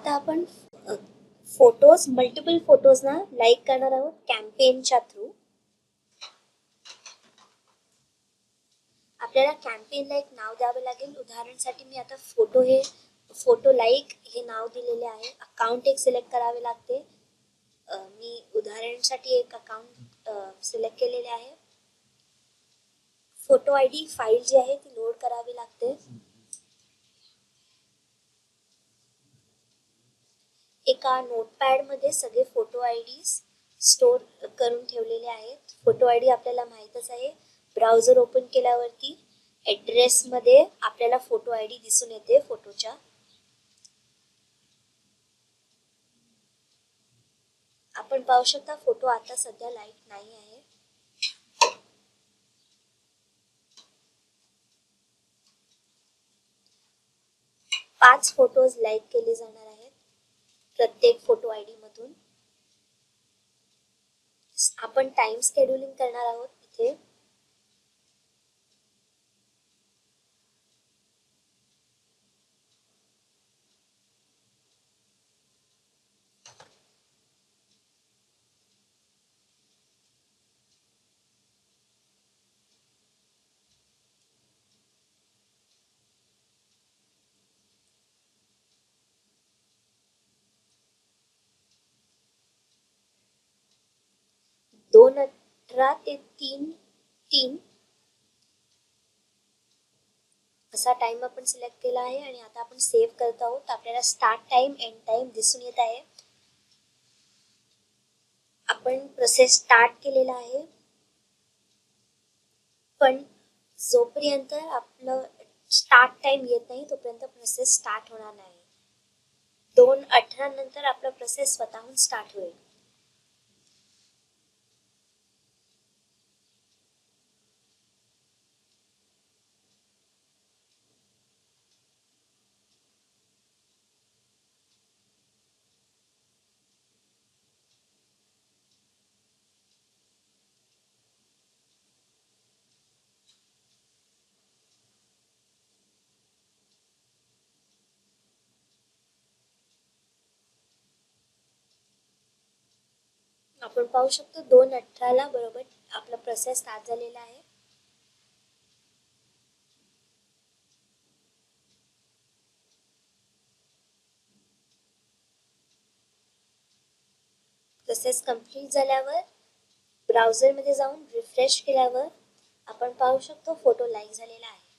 आता आपण photos multiple photos ना लाईक करणार आहोत कॅम्पेनच्या थ्रू आपल्याला कॅम्पेनला एक नाव द्यावं लागेल. उदाहरणासाठी मी आता फोटो हे फोटो लाईक हे नाव दिलेले आहे. अकाउंट एक सिलेक्ट करावे लागते. मी उदाहरणासाठी एक अकाउंट सिलेक्ट केलेले आहे. फोटो आय डी फाईल जी आहे ती लोड करावी लागते. एका नोटपॅडमध्ये सगळे फोटो आय डीज स्टोर करून ठेवलेले आहेत. फोटो आय डी आपल्याला माहीतच आहे. ब्राउझर ओपन केल्यावरती ॲड्रेसमध्ये आपल्याला फोटो आय डी दिसून येते फोटोच्या आपण पाहू शकता फोटो आता सध्या लाइट नाही आहे. पाच फोटोज लाईक केले जाणार प्रत्येक फोटो आय डी मधून. आपण टाइम स्केड्युलिंग करणार आहोत इथे दोन अठरा ते तीन तीन. असा टाइम आपण सिलेक्ट केला आहे आणि आता आपण सेव्ह करत आहोत. आपल्याला स्टार्ट टाइम एंड टाइम दिसून येत आहे. आपण प्रोसेस स्टार्ट केलेला आहे. पण जोपर्यंत आपलं स्टार्ट टाइम येत नाही तोपर्यंत प्रोसेस स्टार्ट होणार नाही. दोन अठरा नंतर आपला प्रोसेस स्वतःहून स्टार्ट होईल. आपण पाहू शकतो दोन अठराला बरोबर आपला प्रोसेस स्टार्ट झालेला आहे. प्रोसेस कंप्लीट झाल्यावर ब्राउझरमध्ये जाऊन रिफ्रेश केल्यावर आपण पाहू शकतो फोटो लाईक झालेला आहे.